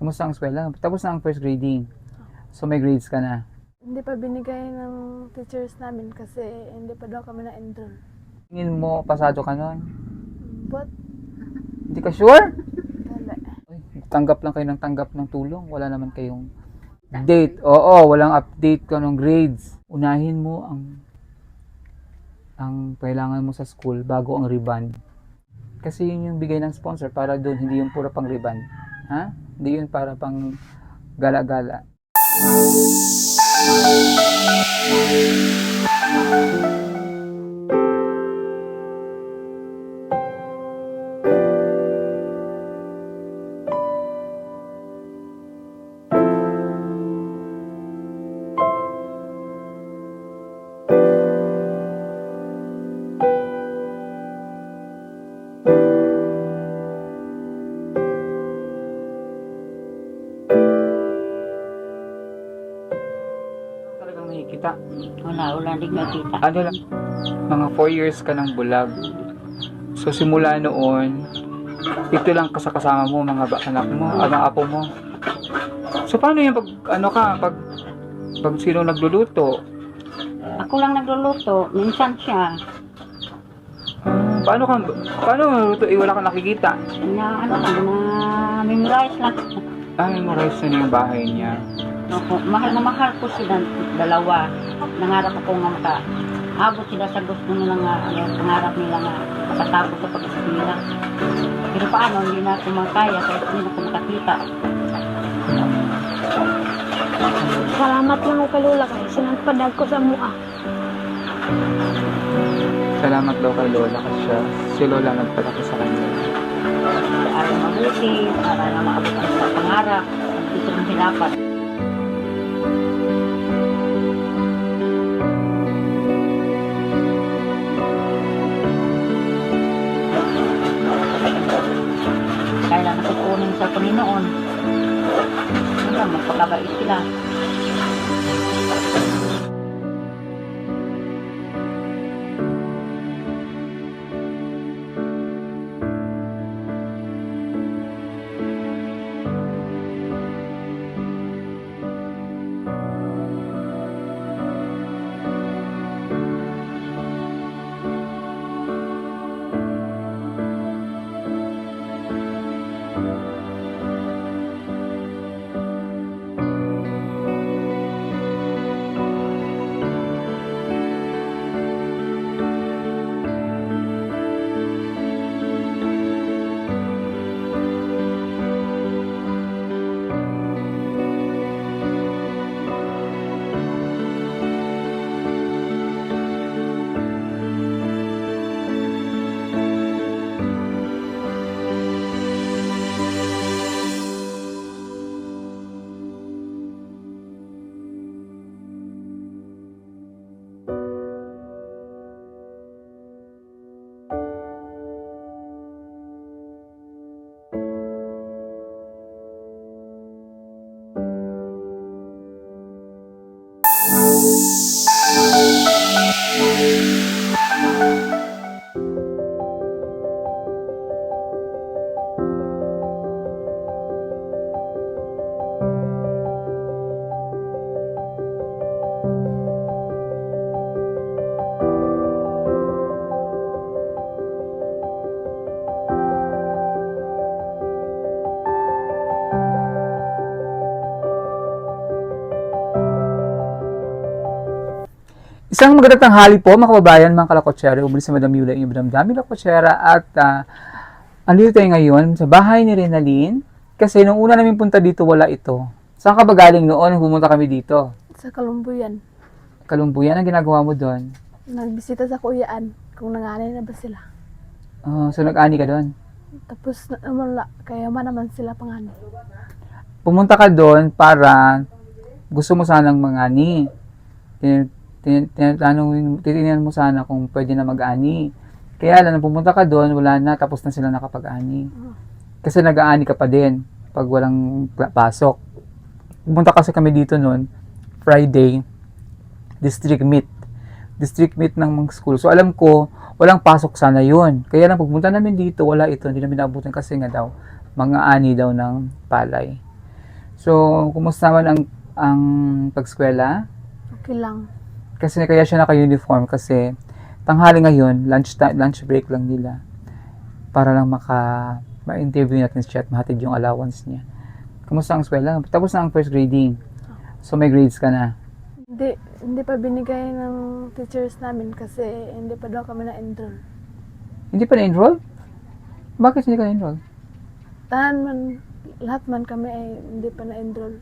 Kamusta ang eskwela? Tapos na ang first grading. So may grades ka na. Hindi pa binigay ng teachers namin kasi hindi pa daw kami na-enroll. Tingin mo, pasado ka nun? But, Hindi ka sure? wala. Tanggap lang kayo ng tanggap ng tulong. Wala naman kayong date. Oo, walang update ka ng grades. Unahin mo ang ang kailangan mo sa school bago ang ribbon. Kasi yun yung bigay ng sponsor para doon, hindi yung pura pang ribbon. Ha? Hindi yun para pang gala-gala. Wala, wala din nakita. Ano lang, mga 4 years ka ng bulag. So simula noon, ito lang kasakasama mo, mga anak mo, ano apo mo. So paano yung pag, ano ka, pag, pag sino nagluluto, Ako lang nagluluto, minsan siya. ah, paano ka, paano magluluto, eh wala kang nakikita. Na ano lang, na memorize lang. Ah, memorize na yung bahay niya. Ako, mahal na mahal ko sila dalawa. Nangarap ako nga maka abot sila sa gusto nila nga, ano, pangarap nila nga makatapos sa pag-eskwela. Pero paano, hindi na ako makaya kahit hindi na ako makakita. Salamat lang kay Lola kay sinagpadag ko sa mua. Salamat daw kay Lola kasi siya, si Lola nagpalaki sa kanya. Para mabuti, para na maabot ang pangarap, dito ng hilapat. Kaya natutunin sa Panginoon. Hanggang magpakabait sila. Isang magandang tanghali po mga kababayan, mga kalakotsera. Umuli si Madam Yula, yung Madam Dami Lakotsera at uh, andito tayo ngayon sa bahay ni Renalyn kasi nung una namin punta dito wala ito. Saan ka ba galing noon pumunta kami dito? Sa Kalumbuyan. Kalumbuyan, ang ginagawa mo doon? Nagbisita sa kuyaan kung nanganay na ba sila. Oh, so nag-ani ka doon. Tapos na- wala, kaya man naman sila panganay. Pumunta ka doon para gusto mo sanang mangani. Tin- tin- Tinatanong, titingnan mo sana kung pwede na mag-ani. Kaya nung pumunta ka doon, wala na, tapos na sila nakapag-ani. Kasi nag-aani ka pa din pag walang pasok. Pumunta kasi kami dito noon, Friday, district meet. District meet ng mga school. So alam ko, walang pasok sana yun. Kaya lang pagpunta namin dito, wala ito. Hindi namin naabutan kasi nga daw, mga ani daw ng palay. So, kumusta naman ang, ang pagskwela? Okay lang. Kasi kaya siya naka-uniform kasi tanghali ngayon, lunch, ti- lunch break lang nila para lang maka ma-interview natin siya at mahatid yung allowance niya. Kumusta ang eskwela? Tapos na ang first grading. So, may grades ka na. Hindi, hindi pa binigay ng teachers namin kasi hindi pa daw kami na-enroll. Hindi pa na-enroll? Bakit hindi ka na-enroll? Tahan man, lahat man kami ay hindi pa na-enroll.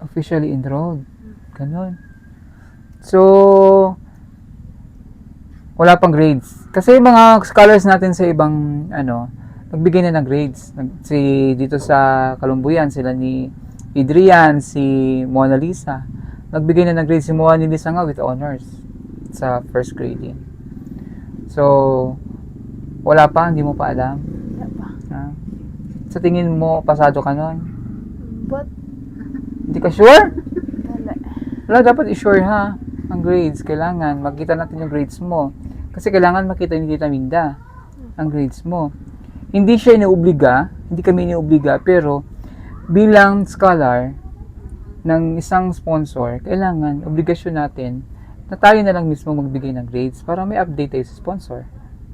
officially enrolled. Ganon. So, wala pang grades. Kasi mga scholars natin sa ibang, ano, nagbigay na ng grades. Nag, si, dito sa Kalumbuyan, sila ni Adrian, si Mona Lisa. Nagbigay na ng grades. Si Mona Lisa nga with honors sa first grading. So, wala pa, hindi mo pa alam. Wala pa. Ha? Sa tingin mo, pasado ka nun? But, Hindi ka sure? wala. Wala, dapat i-sure ha. Ang grades, kailangan. Makita natin yung grades mo. Kasi kailangan makita ni Tita Minda ang grades mo. Hindi siya iniubliga, hindi kami iniubliga, pero bilang scholar ng isang sponsor, kailangan, obligasyon natin, na tayo na lang mismo magbigay ng grades para may update tayo sa sponsor.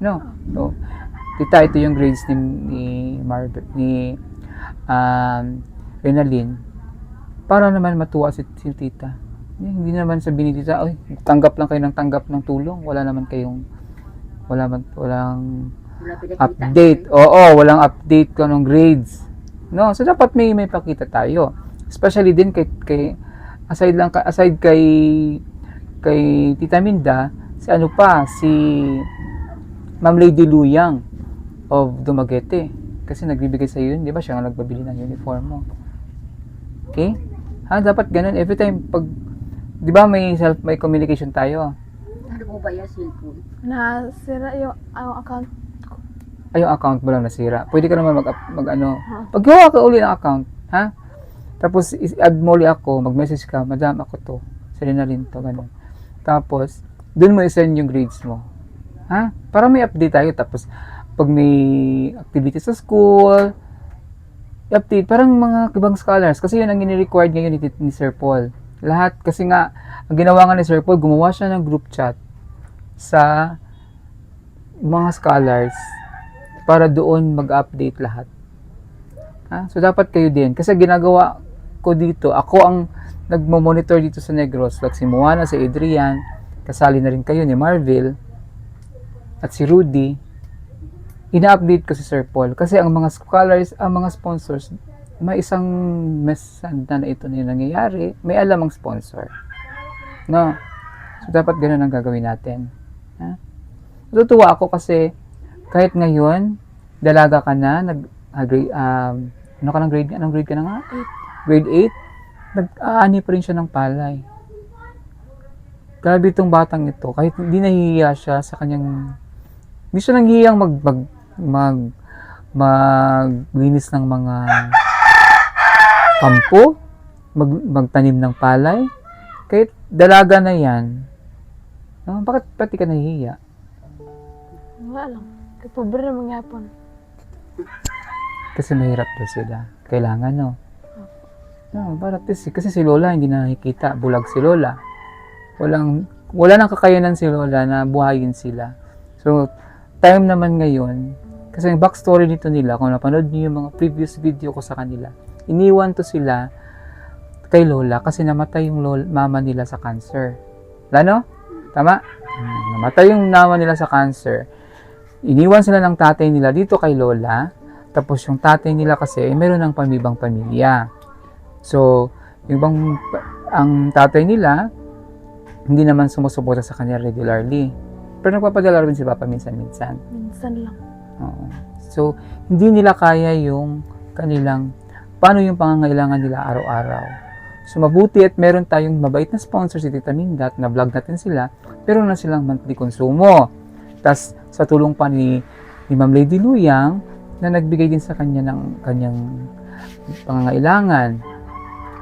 No? So, tita, ito yung grades ni, ni Marv, ni um, Renalyn para naman matuwa si, si tita. Eh, Hindi naman sabihin ni tita, ay, tanggap lang kayo ng tanggap ng tulong. Wala naman kayong, wala man, walang update. Oo, walang update ka ng grades. No, so dapat may may pakita tayo. Especially din kay, kay aside lang aside kay kay Tita Minda, si ano pa, si Ma'am Lady Luyang of Dumaguete. Kasi nagbibigay sa yun, di ba? Siya nga nagbabili ng uniform mo. Okay? Ha, dapat ganun. Every time, pag, di ba may self, may communication tayo. Ano po ba yan, cellphone? Nasira yung ang account. ay yung account mo lang nasira. Pwede ka naman mag, mag ano, paggawa ka uli ng account, ha? Tapos, add mo uli ako, mag-message ka, madam, ako to. Sila na rin to, ganun. Tapos, dun mo isend yung grades mo. Ha? Para may update tayo. Tapos, pag may activity sa school, update. Parang mga ibang scholars. Kasi yun ang ini-required ngayon ni, ni Sir Paul. Lahat, kasi nga, ang ginawa nga ni Sir Paul, gumawa siya ng group chat sa mga scholars para doon mag-update lahat. Ha? So, dapat kayo din. Kasi ginagawa ko dito, ako ang nagmo-monitor dito sa Negros. Like si Moana, si Adrian, kasali na rin kayo ni Marvel, at si Rudy. Ina-update ko si Sir Paul. Kasi ang mga scholars, ang mga sponsors, may isang mesanda na ito na yung nangyayari, may alam ang sponsor. No? So, dapat ganun ang gagawin natin. Ha? Natutuwa ako kasi kahit ngayon, dalaga ka na, nag, ah, grade, um, ano ka ng grade, anong grade ka na nga? Grade 8, nag-aani pa rin siya ng palay. Grabe itong batang ito, kahit hindi nahihiya siya sa kanyang, hindi siya nanghihiyang mag, mag, mag, maglinis ng mga kampo, mag, magtanim ng palay, kahit dalaga na yan, no, bakit pati ka nahihiya? Wala lang. Kay pobre na mangyapon. Kasi mahirap daw sila. Kailangan, no? No, para at least, kasi si Lola hindi na nakikita. Bulag si Lola. Walang, wala nang kakayanan si Lola na buhayin sila. So, time naman ngayon, kasi yung backstory nito nila, kung napanood niyo yung mga previous video ko sa kanila, iniwan to sila kay Lola kasi namatay yung lola, mama nila sa cancer. Lano? Tama? Hmm, namatay yung mama nila sa cancer. Iniwan sila ng tatay nila dito kay Lola. Tapos yung tatay nila kasi ay meron ng pamibang pamilya. So, yung bang ang tatay nila hindi naman sumusuporta sa kanya regularly. Pero nagpapadala rin si Papa minsan-minsan. Minsan lang. Oo. So, hindi nila kaya yung kanilang, paano yung pangangailangan nila araw-araw. So, mabuti at meron tayong mabait na sponsor si Tita Minda at na-vlog natin sila, pero na silang monthly konsumo. Tapos, sa tulong pa ni, ni Ma'am Lady Luyang, na nagbigay din sa kanya ng kanyang pangangailangan,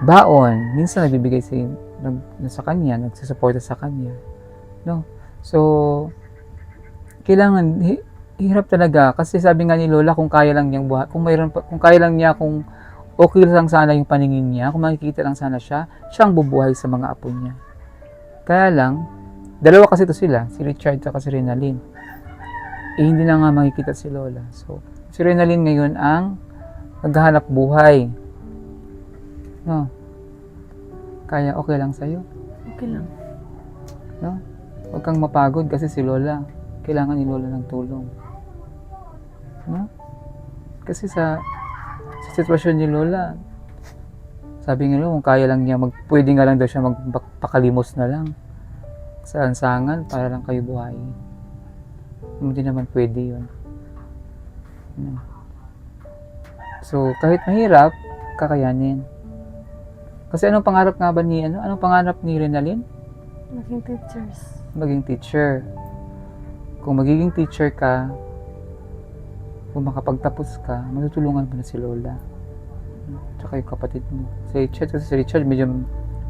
baon, minsan nagbibigay sa, nag, sa kanya, nagsusuporta sa kanya. No? So, kailangan, hi- hirap talaga kasi sabi nga ni Lola kung kaya lang niyang buhay, kung mayroon pa, kung kaya lang niya kung okay lang sana yung paningin niya, kung makikita lang sana siya, siyang bubuhay sa mga apo niya. Kaya lang, dalawa kasi to sila, si Richard at si Renalyn. Eh, hindi na nga makikita si Lola. So, si Renalyn ngayon ang naghahanap buhay. No? Kaya okay lang sa'yo. Okay lang. No? Huwag kang mapagod kasi si Lola, kailangan ni Lola ng tulong. No? Kasi sa sitwasyon ni Lola, sabi nga kung kaya lang niya, mag, pwede nga lang daw siya magpakalimos na lang sa ansangan para lang kayo buhayin. Hindi naman pwede yun. No? So, kahit mahirap, kakayanin. Kasi anong pangarap nga ba ni, ano? Anong pangarap ni Renalyn? Maging teachers. maging teacher. Kung magiging teacher ka, kung makapagtapos ka, matutulungan mo na si Lola. Tsaka yung kapatid mo. Si Richard, kasi si Richard medyo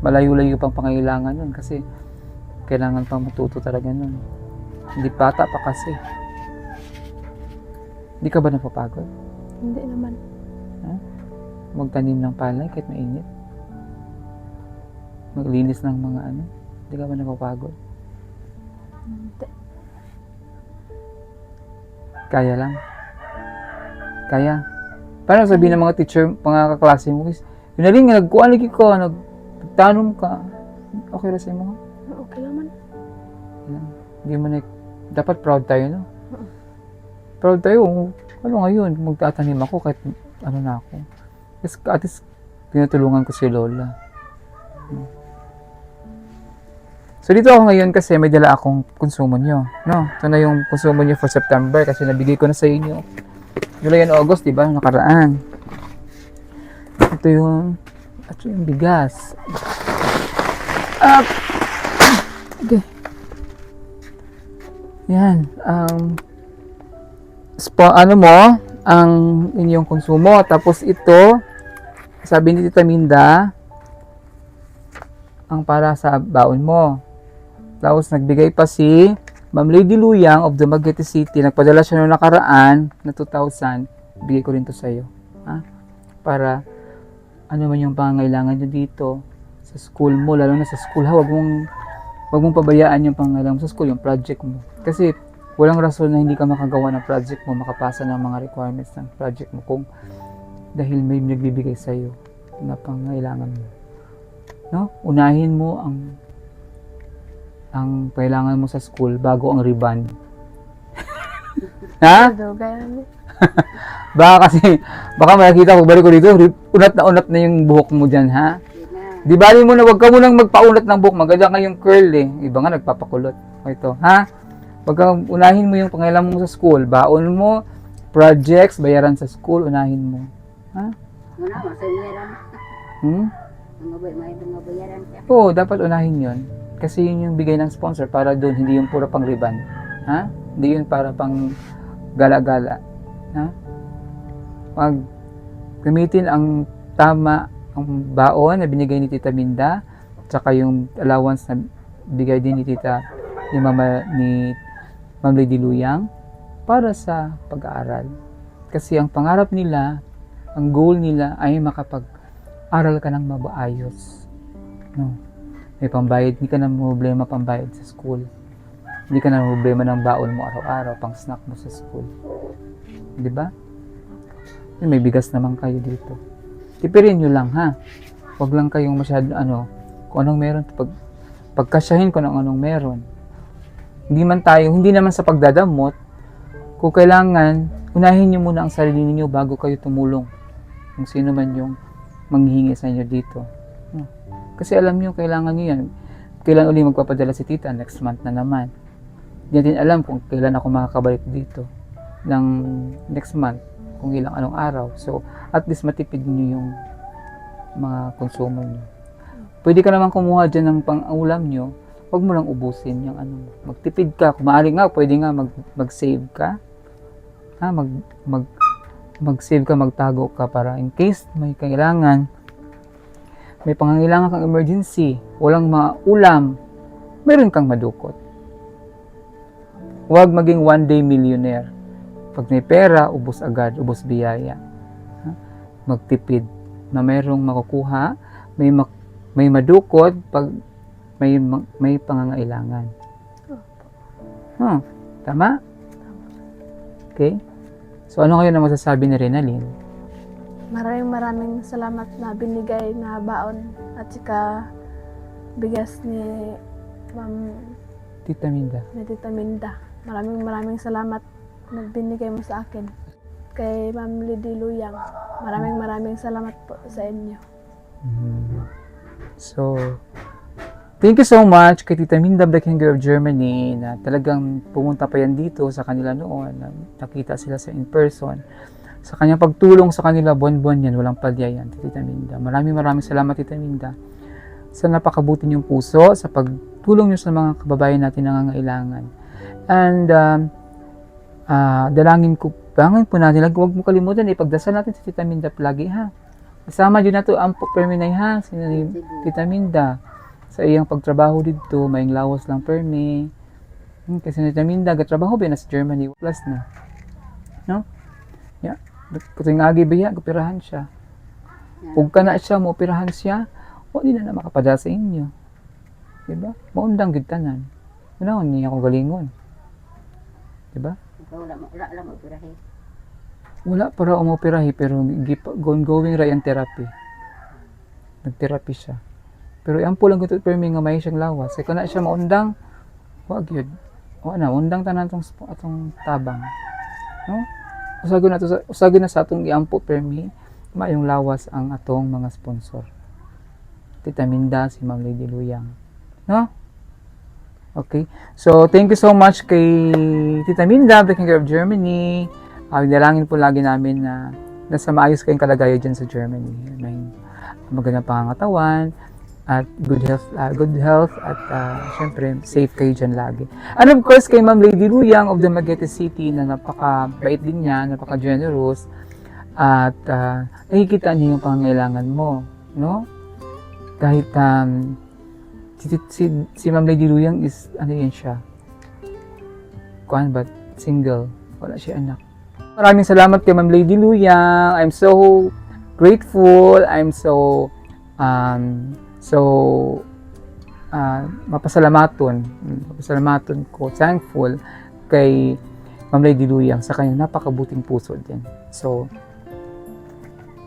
malayo-layo pang pangailangan nun kasi kailangan pang matuto talaga nun. Hindi bata pa kasi. Hindi ka ba napapagod? Hindi naman. Magtanim ng palay kahit mainit? Maglinis ng mga ano? Hindi ka ba napapagod? Hindi. Kaya lang. Kaya. Paano sabihin ng mga teacher, mga kaklase mo, is, yun na rin, nagkuhan lagi ko, nag, nagtanong ka. Okay ra sa mo. Okay naman. Hindi mo na, dapat proud tayo, no? Proud tayo. Ano ngayon, magtatanim ako kahit ano na ako. Yes, at least, tinutulungan ko si Lola. So, dito ako ngayon kasi may dala akong konsumo nyo. No? Ito na yung konsumo nyo for September kasi nabigay ko na sa inyo. July and August, di ba? Nakaraan. Ito yung, at yung bigas. Ah! Okay. Yan. Um, spo, ano mo, ang inyong konsumo. Tapos ito, sabi ni Tita Minda, ang para sa baon mo. Tapos nagbigay pa si Ma'am Lady Luyang of Dumaguete City. Nagpadala siya noong nakaraan na 2,000. Bigay ko rin to sa iyo. Ha? Para ano man yung pangangailangan nyo dito sa school mo, lalo na sa school. Ha, wag mong, wag mong pabayaan yung pangangailangan mo sa school, yung project mo. Kasi walang rason na hindi ka makagawa ng project mo, makapasa ng mga requirements ng project mo kung dahil may nagbibigay sa iyo na pangangailangan mo. No? Unahin mo ang ang kailangan mo sa school bago ang ribbon. ha? Ni. Baka kasi, baka makikita ko, balik ko dito, unat na unat na yung buhok mo dyan, ha? Di bali mo na, wag ka munang magpaunat ng buhok, maganda nga yung curl eh. Iba nga nagpapakulot. O ito, ha? Wag kang unahin mo yung pangailangan mo sa school. Baon mo, projects, bayaran sa school, unahin mo. Ha? Ano, masayaran. Hmm? Mga bayaran. Oo, dapat unahin yon Kasi yun yung bigay ng sponsor para doon, hindi yung puro pang ribbon. Ha? Hindi yun para pang gala-gala. Ha? Pag gamitin ang tama ang baon na binigay ni Tita Minda, tsaka yung allowance na bigay din ni Tita ni Mama ni Ma'am Lady Luyang para sa pag-aaral. Kasi ang pangarap nila, ang goal nila ay makapag-aral ka ng mabaayos. No. May pambayad, hindi ka na problema pambayad sa school. Hindi ka na problema ng baon mo araw-araw, pang snack mo sa school. Di ba? May bigas naman kayo dito. Tipirin nyo lang ha. Huwag lang kayong masyado ano, kung anong meron, pag, pagkasyahin ko ng anong meron. Hindi man tayo, hindi naman sa pagdadamot, kung kailangan, unahin nyo muna ang sarili niyo bago kayo tumulong. Kung sino man yung manghihingi sa inyo dito. Kasi alam nyo, kailangan nyo yan. Kailan uli magpapadala si tita? Next month na naman. Hindi natin alam kung kailan ako makakabalik dito ng next month, kung ilang anong araw. So, at least matipid nyo yung mga konsumo nyo. Pwede ka naman kumuha dyan ng pang-ulam nyo, huwag mo lang ubusin yung ano. Magtipid ka. Kung maaari nga, pwede nga mag, mag-save ka. Ha, mag, mag, mag-save ka, magtago ka para in case may kailangan, may pangangailangan kang emergency, walang maulam, meron kang madukot. Huwag maging one day millionaire. Pag may pera, ubos agad, ubos biyaya. Magtipid. na mayroong makukuha, may mak- may madukot pag may ma- may pangangailangan. Hmm, tama? Okay? So ano ngayon ang masasabi ni Renalyn? Maraming maraming salamat na binigay na baon at saka bigas ni Ma'am Tita Minda. ni Tita Minda. Maraming maraming salamat na binigay mo sa akin. Kay Ma'am Lady Luyang. Maraming maraming salamat po sa inyo. So, thank you so much kay Tita Minda Blackinger of Germany na talagang pumunta pa yan dito sa kanila noon. na Nakita sila sa in person. Sa kanyang pagtulong sa kanila, buwan-buwan yan, walang palya yan, Tita Minda. Maraming maraming salamat, Tita Minda, sa napakabuti niyong puso, sa pagtulong niyo sa mga kababayan natin na nangangailangan. And, um, ah, dalangin ko, dalangin po natin, huwag mo kalimutan, ipagdasal natin si Tita Minda lagi, ha? Kasama dyan na to ang perminay ha, si Tita Minda. Sa iyang pagtrabaho dito, may lawas lang permi. Hmm, kasi si Tita Minda, gatrabaho ba na sa Germany, plus na. No? Yeah. Kuting agi ba ya, kapirahan siya. Kung ka na siya, maoperahan siya, o di na na makapada sa inyo. Diba? Maundang gitanan. Wala ko niya akong galingon. Diba? Wala mo, wala lang mo pirahe. Wala para umoperahi pero gip- ongoing ra yung therapy. Nag-therapy siya. Pero yan po lang ito pero may nga may siyang lawas. Kaya kung na siya maundang, wag yun. Wa na, undang tanan tong atong tabang. No? Usagon na to sa usagon na sa atong iampo permi mayong lawas ang atong mga sponsor. Tita Minda, si Ma'am Lady Luyang. No? Okay. So, thank you so much kay Tita Minda, Breaking of Germany. Uh, dalangin po lagi namin na nasa maayos kayong kalagayan dyan sa Germany. May magandang pangangatawan at good health, uh, good health at uh, syempre safe kayo dyan lagi. And of course kay Ma'am Lady Luyang of the Magete City na napaka-bait din niya, napaka-generous at uh, nakikita niya yung pangangailangan mo, no? Kahit um, si, si, si Ma'am Lady Luyang is, ano yan siya? Kuan ba? Single. Wala siya anak. Maraming salamat kay Ma'am Lady Luyang. I'm so grateful. I'm so um so uh, mapasalamaton. Mapasalamaton ko. Thankful kay Ma'am Lady Luyang sa kanyang napakabuting puso din. So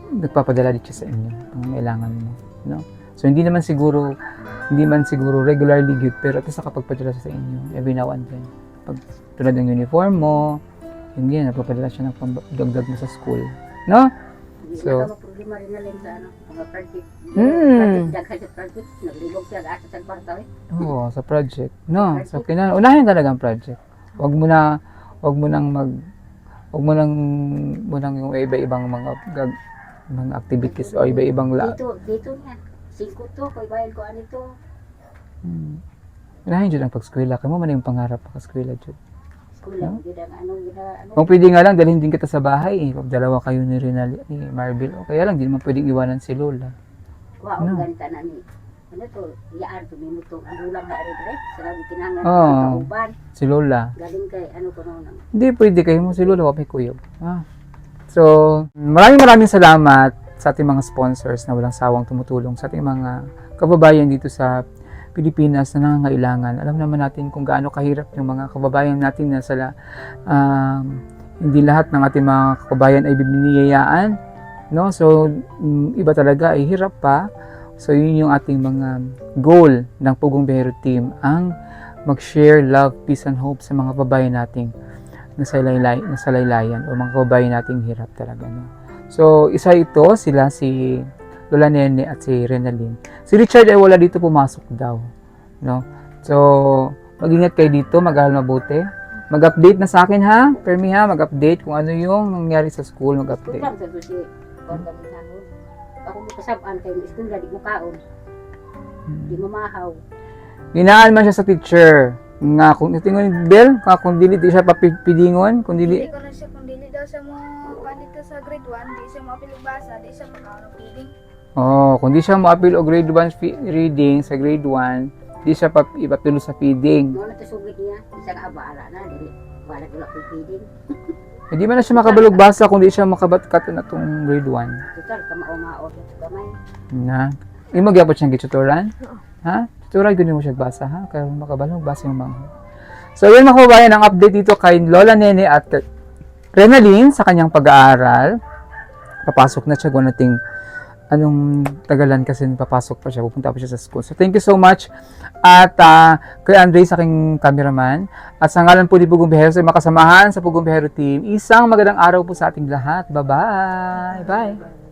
nagpapadala din siya sa inyo ang kailangan mo, no? So hindi naman siguro hindi man siguro regularly good pero at least nakapagpadala siya sa inyo every now and then. Pag tulad ng uniform mo, hindi yan, nagpapadala siya ng pambagdag mo sa school. No? So- Lang sa ano, mga project. Mm. Project, daghan sa project, naglibog siya asa sa kwarta eh. Oo, sa project. No, so kina unahin talaga ang project. Wag mo na wag mo nang mag wag mo nang mo nang yung iba-ibang mga gag- mga activities o iba-ibang la. Dito, dito niya. Singko to, kay bayad ko ano to. Hmm. Unahin jud ang pag-eskwela. Kamo man yung pangarap pag-eskwela jud. School lang, gina, ano, gina, ano. Kung pwede nga lang, dalhin din kita sa bahay eh. Kung dalawa kayo ni Rinal, ni Marvel. O kaya lang, di naman pwedeng iwanan si Lola. Wa, ang ganta na ni. Ano to, iyaan to, may mutong, ang ulang na rin rin. Sinabi kinangan, Oo. ang kauban. Si Lola. Galing kay, ano ko noon. Hindi, pwede kayo mo si Lola, wag may kuyog. Ah. So, maraming maraming salamat sa ating mga sponsors na walang sawang tumutulong sa ating mga kababayan dito sa Pilipinas na nangangailangan. Alam naman natin kung gaano kahirap yung mga kababayan natin na sala um, hindi lahat ng ating mga kababayan ay biniyayaan. No? So, mm, iba talaga ay hirap pa. So, yun yung ating mga goal ng Pugong Behero Team, ang mag-share love, peace, and hope sa mga kababayan nating nasa, laylay, nasa laylayan o mga kababayan nating hirap talaga. No? So, isa ito, sila si Lola Nene at si Renalyn. Si Richard ay wala dito pumasok daw. No? So, mag-ingat kayo dito, mag-aaral mabuti. Mag-update na sa akin ha, Permi ha, mag-update kung ano yung nangyari sa school, mag-update. lang sa. Organizahon. Ako mo kasabaan kayo, school di mo kaon. Di mo mahaw. Ginaan man siya sa teacher. Nga kung itingon bell, ka kung dili di siya papidingon, kung dili Hindi ko na siya kung dili daw sa mo kanito sa grade 1, di siya mapilog basa, di siya makaon ng feeding. Oh, kung di siya mo-appeal o grade 1 fi- reading sa grade 1, di siya pa ipapilo sa feeding. Mo na to sugid niya, isa nga abaala na, dili. Wala ko lang feeding. Hindi man na siya makabalog basa kung di siya makabatkat na itong grade 1. Tutal, kamao-mao sa gamay. Na. Imo gyapon siyang gituturan? Ha? Tuturan gud mo siya basa ha kay makabalog basa yung mga. So yun mga kababayan ang update dito kay Lola Nene at Renalyn sa kanyang pag-aaral. Papasok na siya kung nating anong tagalan kasi papasok pa siya, pupunta pa siya sa school. So thank you so much at ah, kay Andre sa aking cameraman at sa ngalan po ni Pugong Bihero sa mga kasamahan sa Pugong Bihero team, isang magandang araw po sa ating lahat. Bye-bye! Bye!